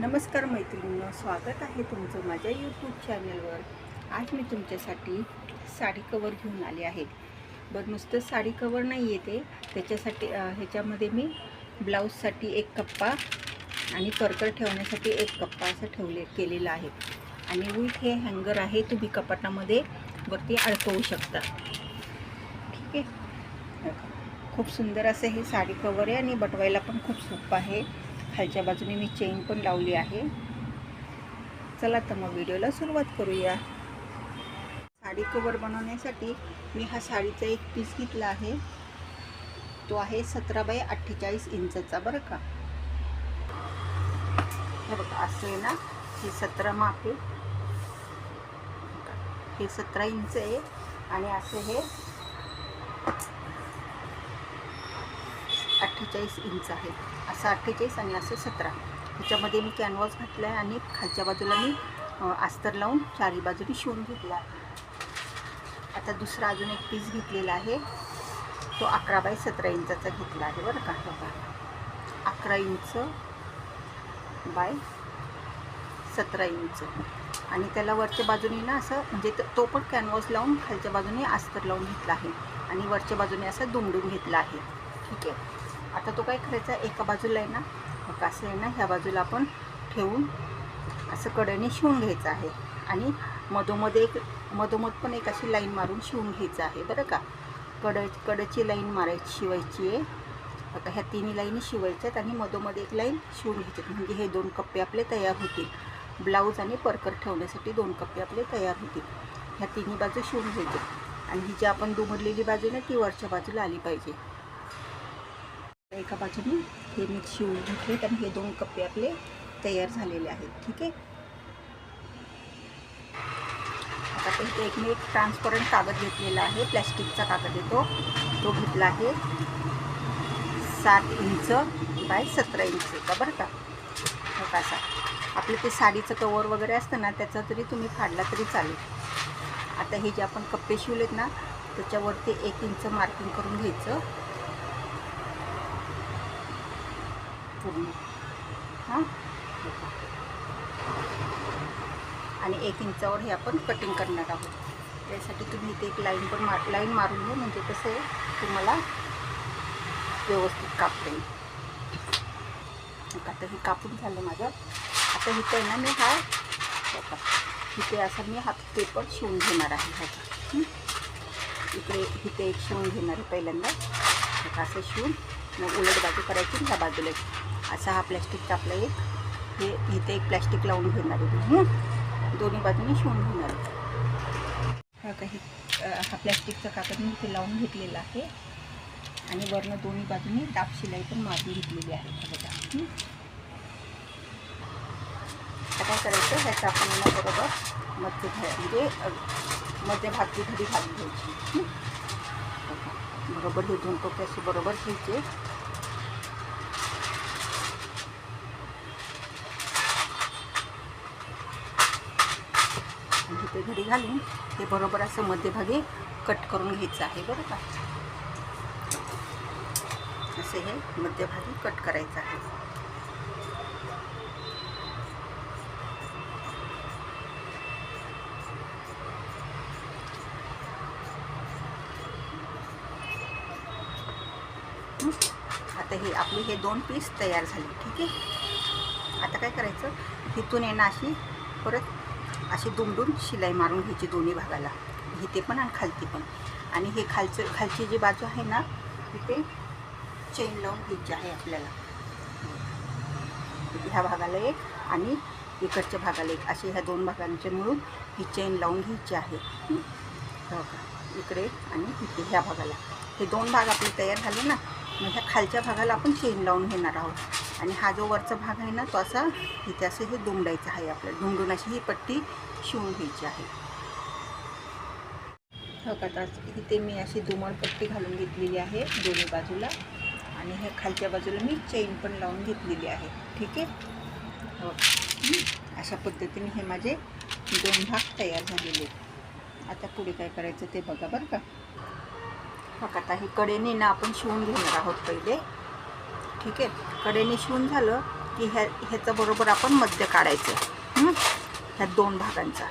नमस्कार मैत्रिणींनो स्वागत आहे तुमचं माझ्या यूट्यूब चॅनलवर आज मी तुमच्यासाठी साडी कवर घेऊन आले आहे. बरं नुसतं साडी कवर नाही येते त्याच्यासाठी ह्याच्यामध्ये मी ब्लाऊजसाठी एक कप्पा आणि परकर ठेवण्यासाठी एक कप्पा असं ठेवले केलेलं आहे. आणि विथ हे हँगर आहे तुम्ही कपाटामध्ये वरती अडकवू शकता. ठीक आहे? खूप सुंदर असं हे साडी कवर आहे आणि बटवायला पण खूप सोपं आहे. खालच्या बाजूने मी चेन पण लावली आहे. चला तर मग व्हिडिओला सुरुवात करूया. साडी कवर बनवण्यासाठी मी हा साडीचा एक पीस घेतला आहे. तो आहे सतरा बाय अठ्ठेचाळीस इंचचा बरं का. हे बघा असं आहे ना हे सतरा माप आहे. हे सतरा इंच आहे आणि असं हे अठ्ठेचाळीस इंच आहे. असं अठ्ठेचाळीस आणि असं सतरा. ह्याच्यामध्ये मी कॅनव्हास घातला आहे आणि खालच्या बाजूला मी आस्तर अस्तर लावून चारी बाजूनी शिवून घेतला आहे. आता दुसरा अजून एक पीस घेतलेला आहे. तो अकरा बाय सतरा इंचाचा घेतला आहे बरं का. बघा. अकरा इंच बाय सतरा इंच. आणि त्याला वरच्या बाजूने ना असं म्हणजे तो पण कॅनव्हास लावून खालच्या बाजूने अस्तर लावून घेतला आहे. आणि वरच्या बाजूने असं दुमडून घेतला आहे. ठीक आहे. आता तो काय करायचा? एका बाजूला आहे ना मग असं आहे ना ह्या बाजूला आपण ठेवून असं कडेने शिवून घ्यायचं आहे. आणि मधोमध एक मधोमध पण एक अशी लाईन मारून शिवून घ्यायचं आहे बरं का? कड कडची लाईन मारायची शिवायची आहे. आता ह्या तिन्ही लाईनी शिवायच्यात आणि मधोमध एक लाईन शिवून घ्यायच्यात म्हणजे हे दोन कप्पे आपले तयार होतील. ब्लाऊज आणि परकर ठेवण्यासाठी दोन कप्पे आपले तयार होतील. ह्या तिन्ही बाजू शिवून घ्यायचे. आणि ही जी आपण दुमडलेली बाजू ना ती वरच्या बाजूला आली पाहिजे. एका बाजूने हे मी शिवून घेतलेत आणि हे दोन कप्पे आपले तयार झालेले आहेत ठीक आहे? आता ते एक मी एक ट्रान्सपरंट कागद घेतलेला आहे प्लॅस्टिकचा कागद येतो तो. घेतला आहे सात इंच बाय सतरा इंचचा बरं का? हो कसा आपलं ते साडीचं कवर वगैरे असतं ना त्याचा तरी तुम्ही फाडला तरी चालेल. आता हे जे आपण कप्पे शिवलेत ना त्याच्यावरती एक इंच मार्किंग करून घ्यायचं. पूर्ण. हां? आणि एक इंचावर हे आपण कटिंग करणार आहोत. त्यासाठी तुम्ही इथे एक लाईन पण मार लाईन मारून घ्या म्हणजे कसं आहे तुम्हाला व्यवस्थित कापता येईल. आता हे कापून झालं माझं. आता इथे आहे ना मी हा बघा, इथे असं मी हा पेपर शिवून घेणार आहे ह्याचा इकडे इथे एक शिवून घेणार आहे पहिल्यांदा. असं शिवून मग उलट बाजू करायची ह्या बाजूला असा हा प्लॅस्टिकचा आपला एक हे इथे एक प्लॅस्टिक लावून घेणार आहे मी, दोन्ही बाजूनी शिवून घेणार आहे हा काही हा प्लॅस्टिकचा कागद मी इथे लावून घेतलेला आहे. आणि वरनं दोन्ही बाजूने दाब शिलाई पण मारून घेतलेली आहे बघा. आता काय करायचं ह्याचं आपण बरोबर मध्य म्हणजे मध्यभागची मध्यभागी घडी घालून घ्यायची. बरोबर हे दोन टोके असे बरोबर घ्यायचे आणि इथे घडी घालून हे बरोबर असं मध्यभागी कट करून घ्यायचं आहे बरं का? असे हे मध्यभागी कट करायचं आहे. आता हे आपले हे दोन पीस तयार झाले ठीक आहे? आता काय करायचं? इथून येणं अशी परत अशी दुमडून शिलाई मारून घ्यायची दोन्ही भागाला. इथे पण आणि खालती पण. आणि हे खालचं खालची जी बाजू आहे ना तिथे चेन लावून घ्यायची आहे आपल्याला. ह्या भागाला एक आणि इकडच्या भागाला एक. असे ह्या दोन भागांचे मिळून ही चेन लावून घ्यायची आहे. हो इकडे आणि इथे ह्या भागाला. हे दोन भाग आपले तयार झाले ना मग ह्या खालच्या भागाला आपण चेन लावून घेणार आहोत. आणि हा जो वरचा भाग आहे ना तो असा इथे असं हे दुमडायचं आहे आपल्याला. दुमडून अशी ही पट्टी शिवून घ्यायची आहे. हो का आता इथे मी अशी दुमड पट्टी घालून घेतलेली आहे दोन्ही बाजूला. आणि ह्या खालच्या बाजूला मी चेन पण लावून घेतलेली आहे. ठीक आहे? हो. अशा पद्धतीने हे माझे दोन भाग तयार झालेले आता पुढे काय करायचं ते बघा बरं का. हो बघा आता हे कडेने ना आपण शिवून घेणार आहोत पहिले. ठीक आहे? कडेने शिवून झालं की ह्या ह्याचं बरोबर आपण मध्य काढायचं. ह्या दोन भागांचा.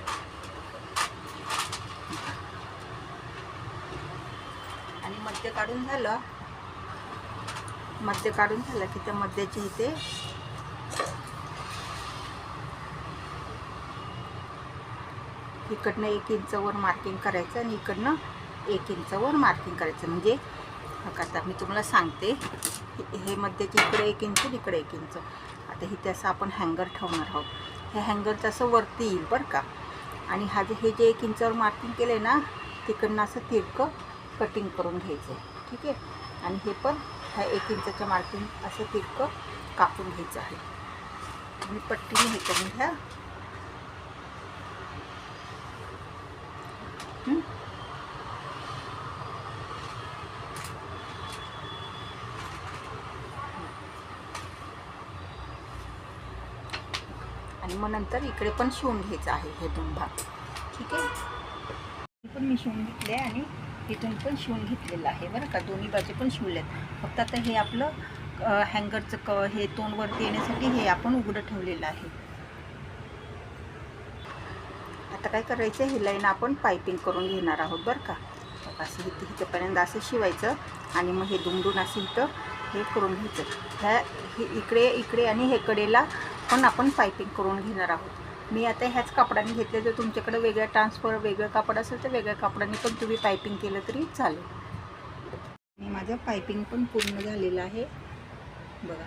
आणि मध्य काढून झालं मध्य काढून झालं की त्या मध्याचे इथे इकडनं एक इंचवर मार्किंग करायचं आणि इकडनं एक इंचवर मार्किंग करायचं. म्हणजे आता मी तुम्हाला सांगते हे- हे इकडे एक इंच इकडे एक इंच आता इथे असं आपण हँगर ठेवणार आहोत. हे हँगरचं असं वरती येईल बरं का? आणि हा जे हे जे एक इंचावर मार्किंग केलं आहे ना तिकडनं असं तिरकं कटिंग करून घ्यायचं आहे. ठीक आहे? आणि हे पण ह्या एक इंचाच्या मार्किंग असं तिरकं कापून घ्यायचं आहे. तुम्ही पट्टीने हे करून घ्या. मग नंतर इकडे पण शिवून घ्यायचं आहे हे दोन भाग. ठीक आहे? पण मी शिवून घेतले आणि इथून पण शिवून घेतलेलं आहे बरं का. दोन्ही बाजू पण शिवलेत. फक्त आता हे आपलं हँगरचं क हे तोंडवरती येण्यासाठी हे आपण उघडं ठेवलेलं आहे. आता काय करायचं हे लाईन आपण पायपिंग करून घेणार आहोत बरं का. असं इथे इथंपर्यंत असं शिवायचं आणि मग हे दुमडून असं इथं हे करून घ्यायचं. ह्या हे इकडे इकडे आणि हे कडेला पण आपण पायपिंग करून घेणार आहोत. मी आता ह्याच कापडाने घेतले जर तुमच्याकडे वेगळ्या ट्रान्सफर वेगळं कापड असेल तर वेगळ्या कापडाने पण तुम्ही पायपिंग केलं तरी चालेल. आणि माझं पायपिंग पण पूर्ण झालेलं आहे. बघा.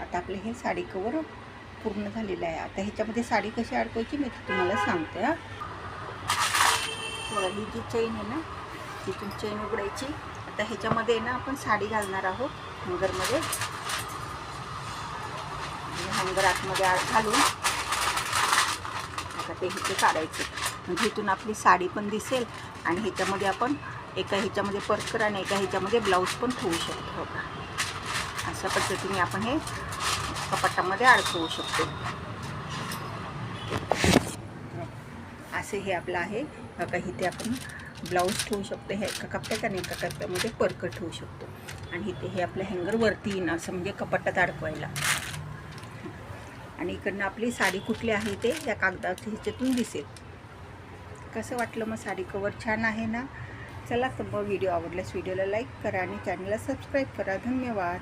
आता आपलं हे साडी कवर पूर्ण झालेलं आहे. आता ह्याच्यामध्ये साडी कशी अडकवायची मी तुम्हाला सांगते हा. बघा ही जी चेन आहे ना तिथून चेन उघडायची. आता ह्याच्यामध्ये ना आपण साडी घालणार आहोत. हंगरमध्ये हँगर आतमध्ये आत घालून. आता ते हिथे काढायचे. म्हणजे इथून आपली साडी पण दिसेल आणि ह्याच्यामध्ये आपण एका ह्याच्यामध्ये परकर आणि एका ह्याच्यामध्ये ब्लाऊज पण ठेवू शकतो बघा. अशा पद्धतीने आपण हे कपाटामध्ये अडकवू शकतो. असे हे आपलं आहे. बघा इथे आपण ब्लाऊज ठेवू शकतो. हे एका कप्प्यात आणि एका कप्प्यामध्ये परकर ठेवू शकतो. आणि इथे हे आपलं हँगर वरती येईन असं म्हणजे कपाटात अडकवायला. आणि इकडनं आपली साडी कुठली आहे ते या कागदाच्या ह्याच्यातून दिसेल. कसं वाटलं मग साडी कवर छान आहे ना? चला तर मग व्हिडिओ आवडल्यास व्हिडिओला लाईक करा आणि चॅनलला सबस्क्राईब करा. धन्यवाद.